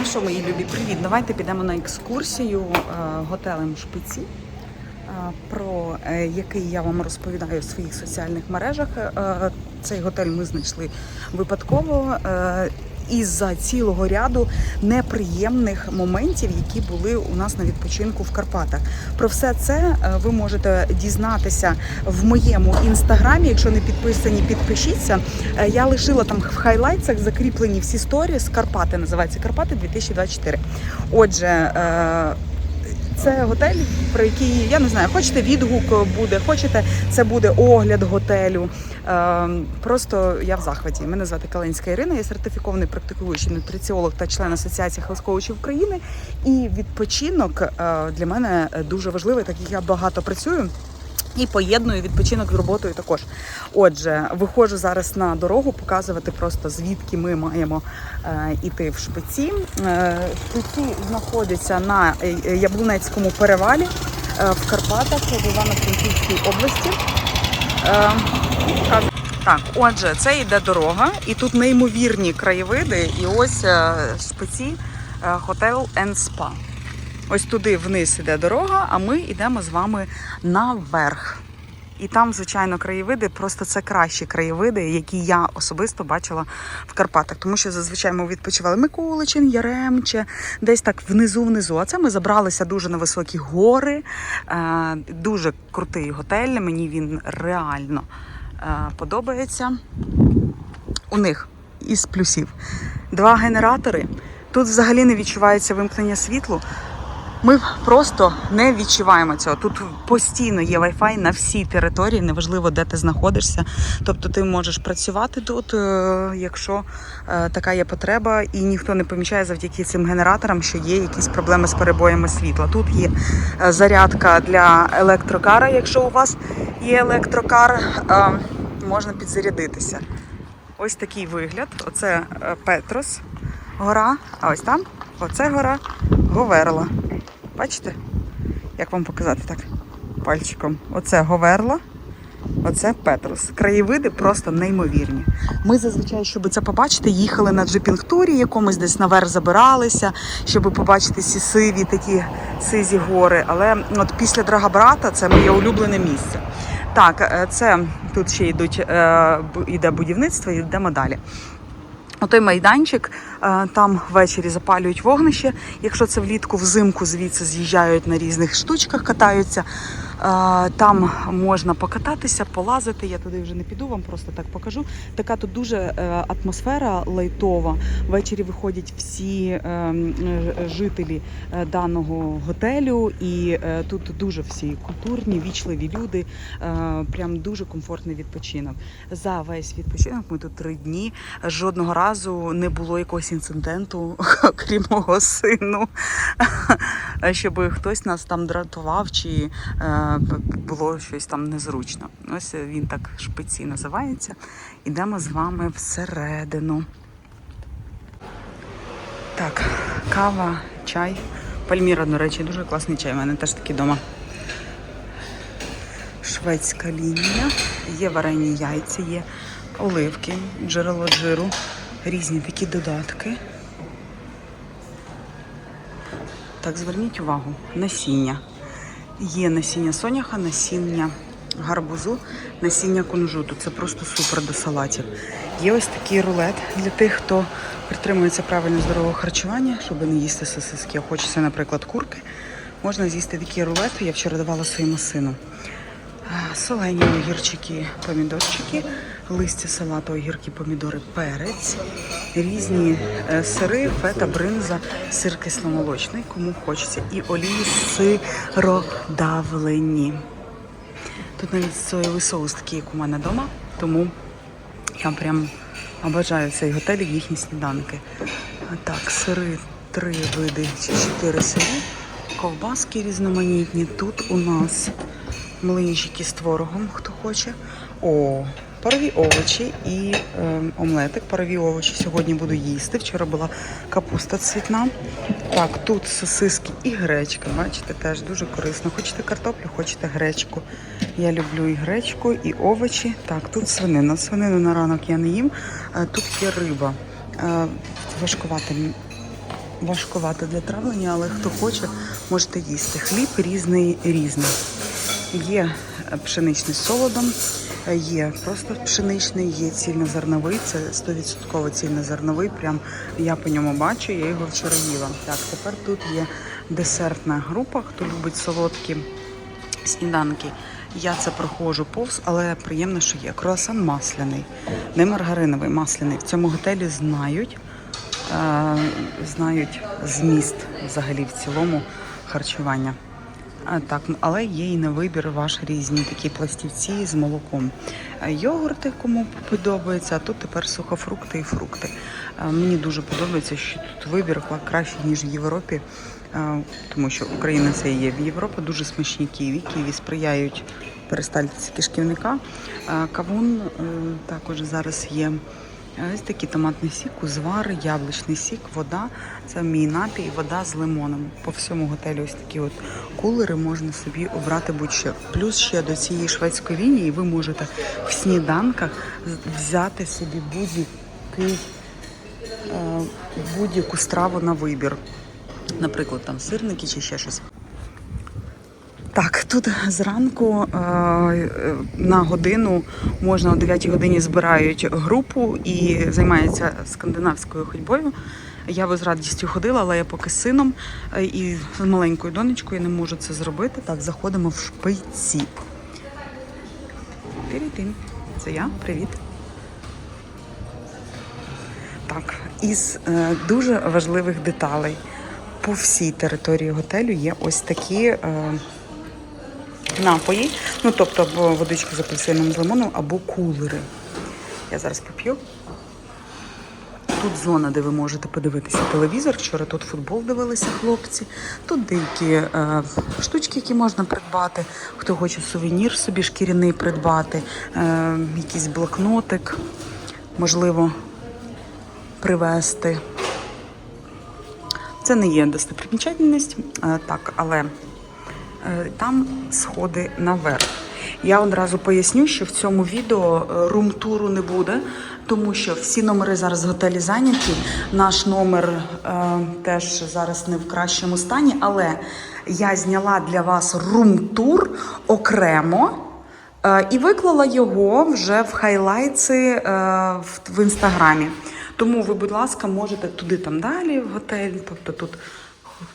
Ну що, мої любі, привіт. Давайте підемо на екскурсію е, готелем Шпиці, е, про е, який я вам розповідаю в своїх соціальних мережах. Цей готель ми знайшли випадково. Із-за цілого ряду неприємних моментів, які були у нас на відпочинку в Карпатах. Про все це е, ви можете дізнатися в моєму інстаграмі. Якщо не підписані, підпишіться. Е, Я лишила там в хайлайтсах закріплені всі сторіс. Карпати називається Карпати 2024. Отже, е, це готель, про який я не знаю, хочете відгук буде, хочете, це буде огляд готелю. Е, Просто я в захваті. Мене звати Каленська Ірина, я сертифікований практикуючий нутриціолог та член Асоціації хелскоучів України. І відпочинок е, для мене дуже важливий, так як я багато працюю. І поєдную відпочинок з роботою також. Отже, виходжу зараз на дорогу показувати просто звідки ми маємо е, іти в шпиці. Е, шпиці знаходяться на е, Яблунецькому перевалі е, в Карпатах в Івано-Франківській області. Е, так, отже, це йде дорога, і тут неймовірні краєвиди. І ось е, шпиці е, Hotel and Spa. Ось туди вниз іде дорога, а ми йдемо з вами наверх. І там, звичайно, краєвиди, просто це кращі краєвиди, які я особисто бачила в Карпатах. Тому що зазвичай ми відпочивали Миколичин, Яремче, десь так внизу-внизу. А це ми забралися дуже на високі гори. Е, Дуже крутий готель. Мені він реально е, подобається. У них із плюсів два генератори. Тут взагалі не відчувається вимкнення світлу. Ми просто не відчуваємо цього. Тут постійно є Wi-Fi на всій території, неважливо, де ти знаходишся. Тобто ти можеш працювати тут, е, якщо е, така є потреба, і ніхто не помічає завдяки цим генераторам, що є якісь проблеми з перебоями світла. Тут є е, зарядка для електрокара. Якщо у вас є електрокар, можна підзарядитися. Ось такий вигляд. Оце Петрос, гора, а ось там, оце гора Говерла. Бачите? Як вам показати так? Пальчиком. Оце Говерла, оце Петрос. Краєвиди просто неймовірні. Ми зазвичай, щоб це побачити, їхали на джипінг-турі, якомусь десь наверх забиралися, щоб побачити ці сиві такі сизі гори. Але от після Драгобрата це моє улюблене місце. Так, е, це тут ще йдуть, е, йде будівництво, і йдемо далі. Отой майданчик, е, там ввечері запалюють вогнище. Якщо це влітку, взимку звідси з'їжджають на різних штучках, катаються. Е, Там можна покататися, полазити. Я туди вже не піду, вам просто так покажу. Така тут дуже е, атмосфера лайтова. Ввечері виходять всі е, м, е, жителі е, даного готелю, і тут дуже всі культурні, вічливі люди. Прям дуже комфортний відпочинок. За весь відпочинок ми тут три дні. Жодного разу не було якогось інциденту, крім мого сину, щоб хтось нас там дратував чи було щось там незручно. Ось він так шпиці називається. Ідемо з вами всередину. Так, кава, чай. Пальміра, до речі, дуже класний чай. У мене теж такий вдома. Шведська лінія, є варені яйця, є оливки, джерело жиру, різні такі додатки. Так, зверніть увагу, насіння. Є насіння соняха, насіння гарбузу, насіння кунжуту. Це просто супер до салатів. Є ось такий рулет для тих, хто притримується правильно здорового харчування, щоб не їсти сосиски. А хочеться, наприклад, курки. Можна з'їсти такі рулети. Я вчора давала своєму сину. Солені огірчики, помідорчики, листя салату, огірки, помідори, перець, різні е, сири, фета, бринза, сир кисломолочний, кому хочеться, і олії сиродавлені. Тут навіть соєвий соус такий, як у мене вдома, тому я прям обожаю цей готель і їхні сніданки. Так, сири, три види, чи чотири сири, ковбаски різноманітні. Тут у нас млинчики з творогом, хто хоче. О, парові овочі і е, омлетик. Парові овочі сьогодні буду їсти. Вчора була капуста цвітна. Так, тут сосиски і гречка. Бачите, теж дуже корисно. Хочете картоплю, хочете гречку. Я люблю і гречку, і овочі. Так, тут свинина. Свинину на ранок я не їм. Е, Тут є риба. Е, Важкувата важкувато для травлення, але хто хоче, можете їсти. Хліб різний різний. Є е, пшеничний солодом, е, є просто пшеничний, є цільнозерновий, це 100% цільнозерновий. Прям я по ньому бачу, я його вчора їла. Так, тепер тут є десертна група, хто любить солодкі сніданки. Я це проходжу повз, але приємно, що є. Круасан масляний, не маргариновий, масляний. В цьому готелі знають, е, знають зміст взагалі в цілому харчування. Так, ну, але є і на вибір ваш різні такі пластівці з молоком. Е, Йогурти, кому подобається, а тут тепер сухофрукти і фрукти. Е, Мені дуже подобається, що тут вибір кращий, ніж в Європі, е, тому що Україна це є. В Європі дуже смачні ківі. Ківі сприяють перистальтиці кишківника. Кавун також зараз є. Ось такий томатний сік, узвар, яблучний сік, вода. Це мій напій, вода з лимоном. По всьому готелю ось такі от кулери можна собі обрати будь-що. Плюс ще до цієї шведської лінії ви можете в сніданках взяти собі будь-який е, будь-яку страву на вибір. Наприклад, там сирники чи ще щось. Тут зранку е, на годину можна о 9 годині збирають групу і займаються скандинавською ходьбою. Я би з радістю ходила, але я поки з сином е, і з маленькою донечкою не можу це зробити. Так, заходимо в шпиці. Тирі-тин. Це я. Привіт. Так, із е, дуже важливих деталей. По всій території готелю є ось такі е, напої. Ну, тобто, або водичку з апельсином з лимоном, або кулери. Я зараз поп'ю. Тут зона, де ви можете подивитися телевізор. Вчора тут футбол дивилися хлопці. Тут деякі е, штучки, які можна придбати. Хто хоче сувенір собі шкіряний придбати, е, якийсь блокнотик, можливо, привезти. Це не є достопримічательність, е, так, але там сходи наверх. Я одразу поясню, що в цьому відео е, рум-туру не буде, тому що всі номери зараз в готелі зайняті. Наш номер е, теж зараз не в кращому стані, але я зняла для вас рум-тур окремо. Е, І виклала його вже в хайлайтси е, в, в інстаграмі. Тому ви, будь ласка, можете туди там далі, в готель. Тобто тут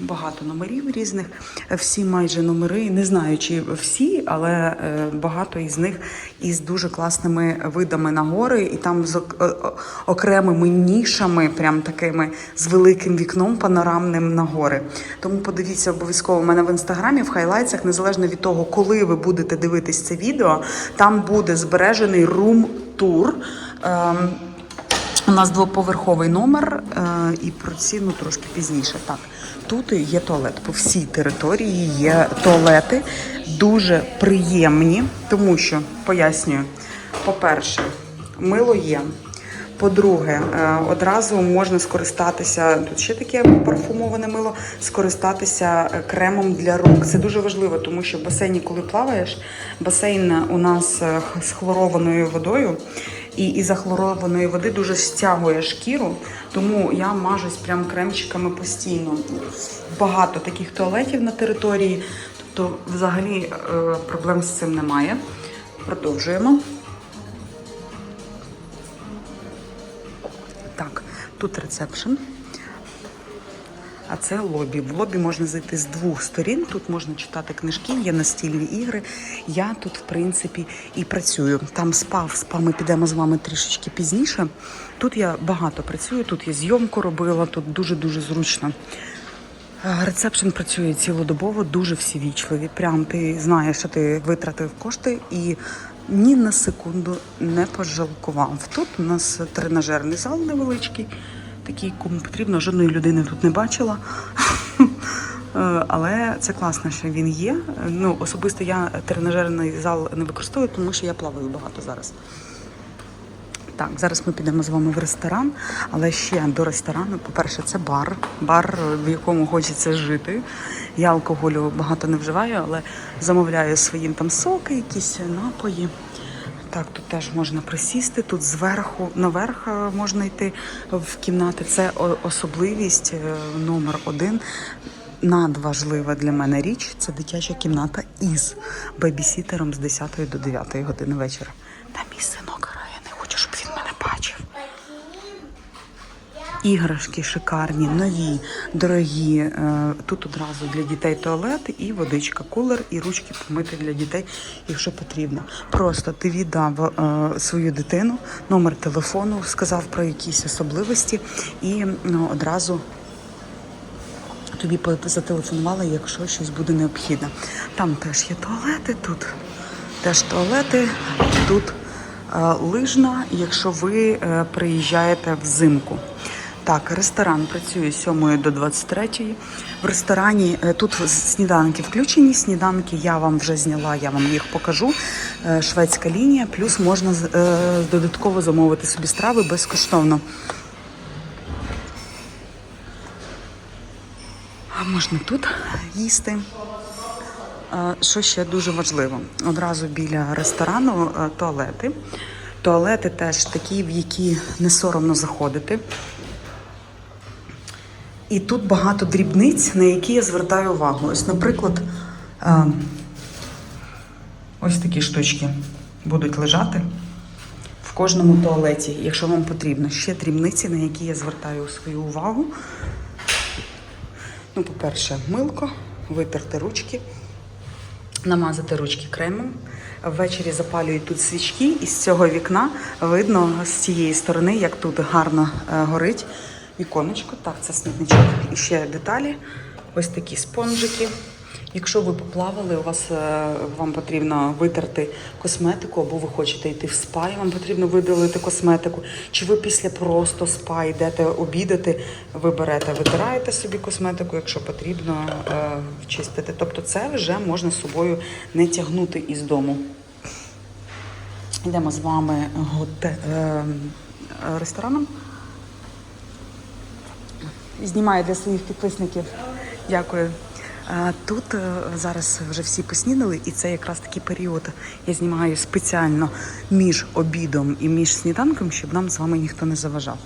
багато номерів різних. Всі майже номери, не знаю, чи всі, але е, багато із них із дуже класними видами на гори, і там з ок- е, окремими нішами, прям такими з великим вікном панорамним на гори. Тому подивіться обов'язково у мене в інстаграмі, в хайлайтсах, незалежно від того, коли ви будете дивитись це відео, там буде збережений рум-тур. У нас двоповерховий номер е, і про ціну трошки пізніше. Так, тут є туалет. По всій території є туалети, дуже приємні, тому що пояснюю, по-перше, мило є. По-друге, е, одразу можна скористатися тут ще таке парфумоване мило, скористатися е, кремом для рук. Це дуже важливо, тому що в басейні, коли плаваєш, басейн у нас з хлорованою водою. І із захлорованої води дуже стягує шкіру, тому я мажусь прям кремчиками постійно. Багато таких туалетів на території, тобто взагалі е, проблем з цим немає. Продовжуємо. Так, тут ресепшн. А це лобі. В лобі можна зайти з двох сторін. Тут можна читати книжки, є настільні ігри. Я тут, в принципі, і працюю. Там спа, в спа ми підемо з вами трішечки пізніше. Тут я багато працюю, тут я зйомку робила, тут дуже-дуже зручно. Е, Ресепшн працює цілодобово, дуже всі вічливі. Прям ти знаєш, що ти витратив кошти і ні на секунду не пожалкував. Тут у нас тренажерний зал невеличкий, такий, кому потрібно, жодної людини тут не бачила. Е, Але це класно, що він є. Ну, особисто я тренажерний зал не використовую, тому що я плаваю багато зараз. Так, зараз ми підемо з вами в ресторан, але ще до ресторану, по-перше, це бар, бар, в якому хочеться жити. Я алкоголю багато не вживаю, але замовляю своїм там соки, якісь напої. Так, тут теж можна присісти. Тут зверху наверх е, можна йти в кімнати. Це особливість е, номер один. Надважлива для мене річ це дитяча кімната із бебісітером з 10 до 9 години вечора. Там мій синок грає, не хочу, щоб він мене бачив. Іграшки шикарні, нові, дорогі. Е, Тут одразу для дітей туалет і водичка, кулер і ручки помити для дітей, якщо потрібно. Просто ти віддав е, свою дитину, номер телефону, сказав про якісь особливості і ну, одразу тобі зателефонували, якщо щось буде необхідно. Там теж є туалети, тут теж туалети, тут е, лижна, якщо ви е, приїжджаєте взимку. Так, ресторан працює з 7 до 23. В ресторані е, тут сніданки включені. Сніданки я вам вже зняла, я вам їх покажу. Е, Шведська лінія, плюс можна е, додатково замовити собі страви безкоштовно. А можна тут їсти. Що ще дуже важливо? Одразу біля ресторану туалети. Туалети теж такі, в які не соромно заходити. І тут багато дрібниць, на які я звертаю увагу. Ось, наприклад, е, ось такі штучки будуть лежати в кожному туалеті, якщо вам потрібно. Ще дрібниці, на які я звертаю свою увагу. Ну, по-перше, милко, витерти ручки, намазати ручки кремом. Ввечері запалюють тут свічки, і з цього вікна видно з цієї сторони, як тут гарно е, горить віконечко. Так, це смітничок. І ще деталі. Ось такі спонжики. Якщо ви поплавали, у вас е, вам потрібно витерти косметику, або ви хочете йти в спа, і вам потрібно видалити косметику. Чи ви після просто спа йдете обідати, ви берете, витираєте собі косметику, якщо потрібно е, чистити. Тобто це вже можна з собою не тягнути із дому. Йдемо з вами готе... е, рестораном. Знімаю для своїх підписників. Дякую. Тут е, зараз вже всі поснідали, і це якраз такий період. Я знімаю спеціально між обідом і між сніданком, щоб нам з вами ніхто не заважав.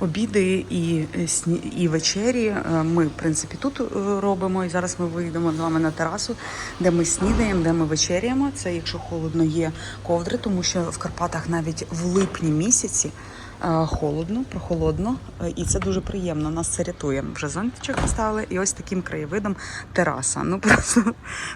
Обіди і, е, сні- і вечері е, ми, в принципі, тут робимо. І зараз ми вийдемо з вами на терасу, де ми снідаємо, де ми вечеряємо. Це якщо холодно є ковдри, тому що в Карпатах навіть в липні місяці холодно, прохолодно, е, і це дуже приємно. Нас це рятує. Вже зонтичок поставили, і ось таким краєвидом тераса. Ну просто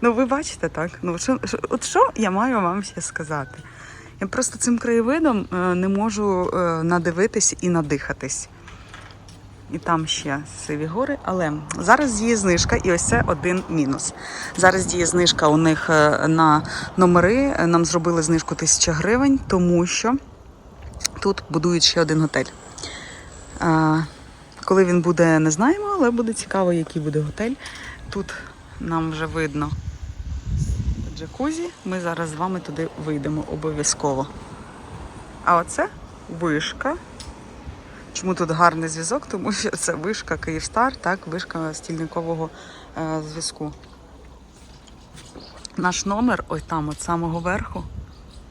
ну ви бачите так. Ну що, от що я маю вам ще сказати? Я просто цим краєвидом е, не можу е, надивитись і надихатись. І там ще сиві гори. Але зараз діє знижка, і ось це один мінус. Зараз діє знижка у них на номери. Нам зробили знижку 1000 гривень, тому що тут будують ще один готель. Е, Коли він буде, не знаємо, але буде цікаво, який буде готель. Тут нам вже видно джакузі. Ми зараз з вами туди вийдемо обов'язково. А оце вишка. Чому тут гарний зв'язок? Тому що це вишка Київстар, так, вишка стільникового е, зв'язку. Наш номер, ось там, от самого верху.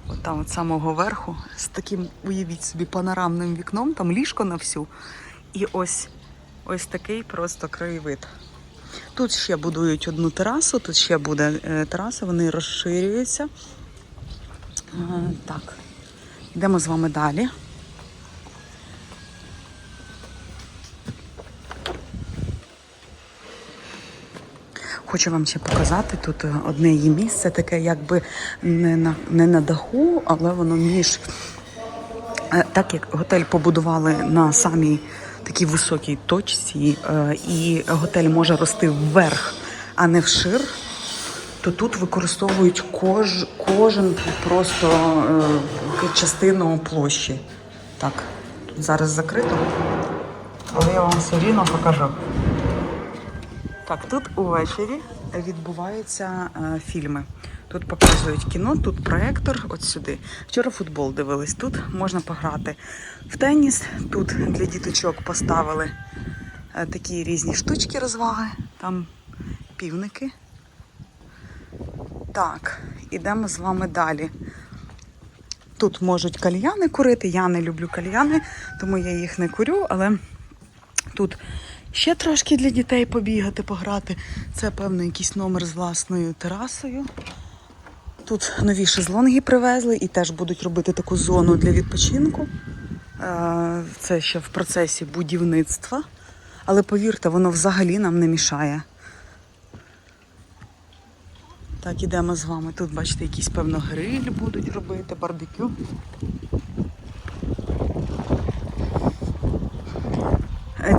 От там, от самого верху, з таким, уявіть собі, панорамним вікном, там ліжко на всю. І ось, ось такий просто краєвид. Тут ще будують одну терасу, тут ще буде е, тераса, вони розширюються. Е, Так, йдемо з вами далі. Хочу вам ще показати тут е, одне є місце, таке якби не на, не на даху, але воно між. Е, Так як готель побудували на самій такій високій точці, е, і готель може рости вверх, а не вшир, то тут використовують кож, кожен просто частину площі. Так, зараз закрито, але я вам все рівно покажу. Так, тут увечері відбуваються е, фільми. Тут показують кіно, тут проектор, от сюди. Вчора футбол дивились. Тут можна пограти в теніс. Тут для діточок поставили е, такі різні штучки розваги. Там півники. Так, ідемо з вами далі. Тут можуть кальяни курити. Я не люблю кальяни, тому я їх не курю, але тут ще трошки для дітей побігати, пограти. Це, певно, якийсь номер з власною терасою. Тут нові шезлонги привезли і теж будуть робити таку зону для відпочинку. Е, Це ще в процесі будівництва. Але повірте, воно взагалі нам не мішає. Так, ідемо з вами. Тут, бачите, якийсь, певно, гриль будуть робити, барбекю.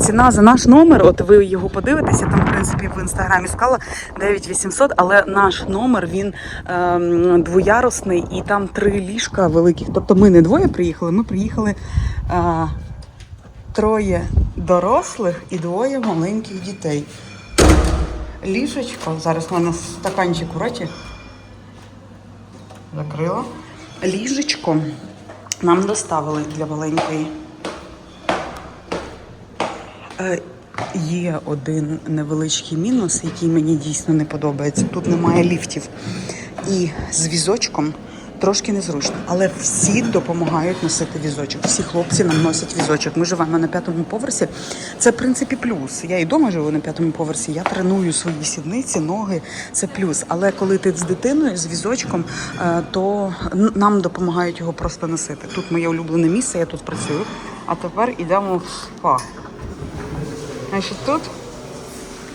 Ціна за наш номер, от ви його подивитеся, там, в принципі, в інстаграмі сказала 9800, але наш номер він ем, двоярусний і там три ліжка великих. Тобто ми не двоє приїхали, ми приїхали е, троє дорослих і двоє маленьких дітей. Ліжечко, зараз в мене стаканчик у роті. Закрила. Ліжечко нам доставили для маленької. Е, Є один невеличкий мінус, який мені дійсно не подобається. Тут немає ліфтів. І з візочком трошки незручно. Але всі допомагають носити візочок. Всі хлопці нам носять візочок. Ми живемо на п'ятому поверсі. Це в принципі плюс. Я і вдома живу на п'ятому поверсі. Я треную свої сідниці, ноги. Це плюс. Але коли ти з дитиною, з візочком, е, то нам допомагають його просто носити. Тут моє улюблене місце, я тут працюю. А тепер йдемо в. Значить, тут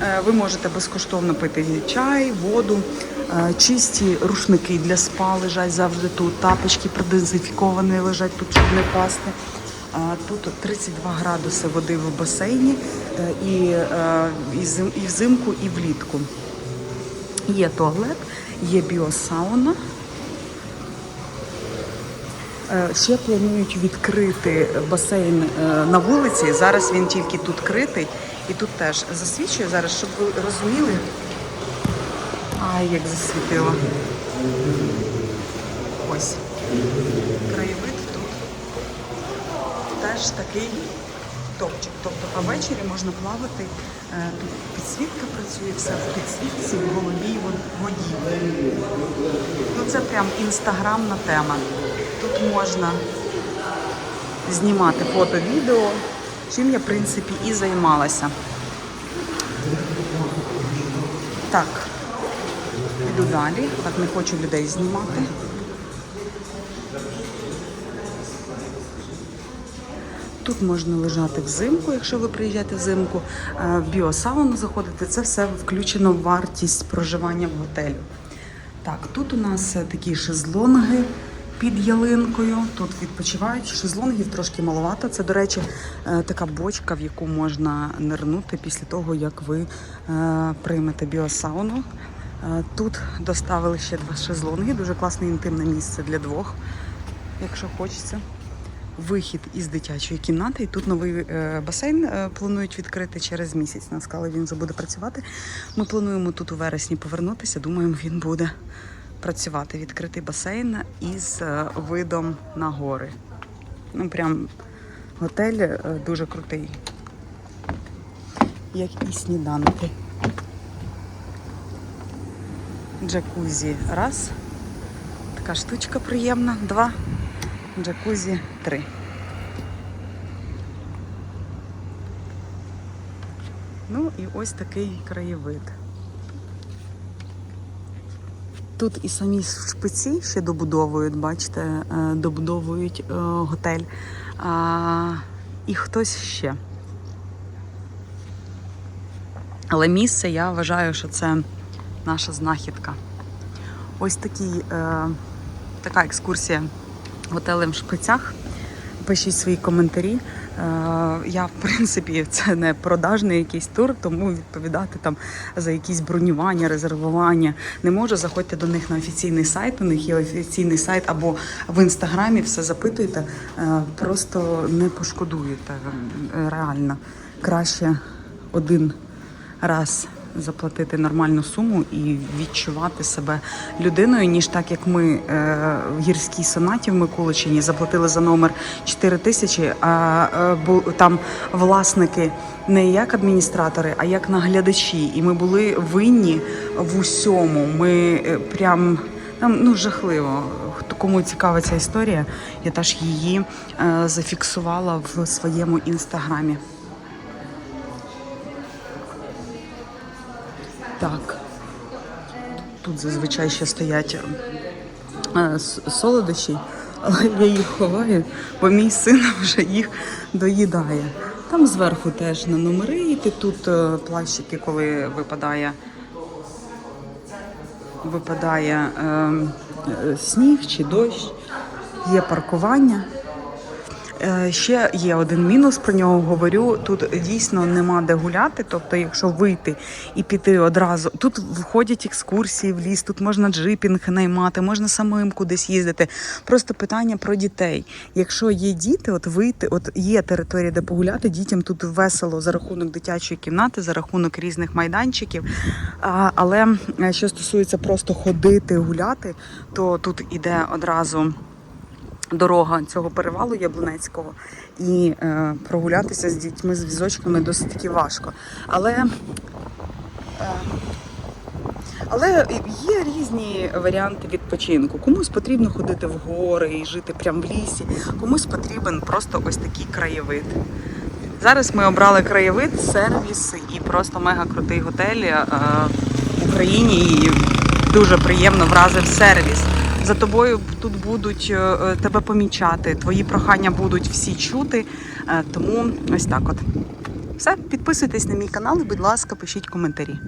е, ви можете безкоштовно пити чай, воду, е, чисті рушники для спа лежать завжди тут. Тапочки продезінфіковані лежать тут, щоб не пасти. Е, Тут 32 градуси води в басейні і, і, зим- і взимку, і влітку. Є туалет, є біосауна. Ще планують відкрити басейн на вулиці. Зараз він тільки тут критий. І тут теж засвічує зараз, щоб ви розуміли. Ай, як засвітило. Ось. Краєвид тут теж такий топчик. Тобто, ввечері можна плавати. Е, Тут підсвітка працює, все в підсвітці, в вод- воді. Ну це прям інстаграмна тема. Тут можна знімати фото, відео, чим я, в принципі, і займалася. Так, йду далі. Так, не хочу людей знімати. Тут можна лежати взимку, якщо ви приїжджаєте взимку, е, в біосауну заходити. Це все включено в вартість проживання в готелю. Так, тут у нас е, такі шезлонги під ялинкою. Тут відпочивають. Шезлонгів трошки маловато. Це, до речі, е, така бочка, в яку можна нирнути після того, як ви е, приймете біосауну. Е, Тут доставили ще два шезлонги. Дуже класне інтимне місце для двох, якщо хочеться вихід із дитячої кімнати. І тут новий басейн планують відкрити через місяць. Нам сказали, він вже буде працювати. Ми плануємо тут у вересні повернутися. Думаємо, він буде працювати. Відкритий басейн із е, видом на гори. Ну, прям готель е, дуже крутий. Як і сніданки. Джакузі раз. Така штучка приємна. Два. Джакузі 3. Ну і ось такий краєвид. Тут і самі шпиці ще добудовують, бачите, е, добудовують е, готель. А, і хтось ще. Але місце я вважаю, що це наша знахідка. Ось такий, е, така екскурсія готелем в шпицях. Пишіть свої коментарі. Е, Я, в принципі, це не продажний якийсь тур, тому відповідати там за якісь бронювання, резервування не можу. Заходьте до них на офіційний сайт. У них є офіційний сайт або в інстаграмі все запитуйте. Е, Просто не пошкодуєте. Е, Реально краще один раз заплатити нормальну суму і відчувати себе людиною, ніж так як ми е, в гірській сонаті в Миколичині заплатили за номер 4 тисячі, а е, там власники не як адміністратори, а як наглядачі. І ми були винні в усьому. Ми е, прям там ну жахливо. Кому цікава ця історія, я теж її е, зафіксувала в своєму інстаграмі. Тут зазвичай ще стоять е, солодощі, але я їх ховаю, бо мій син вже їх доїдає. Там зверху теж на номерити, тут е, плащики, коли випадає, випадає е, е, сніг чи дощ, є паркування. Е, Ще є один мінус, про нього говорю. Тут дійсно нема де гуляти. Тобто, якщо вийти і піти одразу, тут входять екскурсії в ліс, тут можна джипінг наймати, можна самим кудись їздити. Просто питання про дітей. Якщо є діти, от вийти, от є територія, де погуляти, дітям тут весело за рахунок дитячої кімнати, за рахунок різних майданчиків. Але е, що стосується просто ходити, гуляти, то тут іде одразу дорога цього перевалу Яблунецького, і е, прогулятися з дітьми з візочками досить таки важко. Але, е, але є різні варіанти відпочинку. Комусь потрібно ходити в гори і жити прямо в лісі, комусь потрібен просто ось такий краєвид. Зараз ми обрали краєвид, сервіс і просто мега крутий готель е, в Україні. І дуже приємно вразив сервіс. За тобою тут будуть е, е, тебе помічати, твої прохання будуть всі чути. Е, Тому ось так от. Все, підписуйтесь на мій канал і, будь ласка, пишіть коментарі.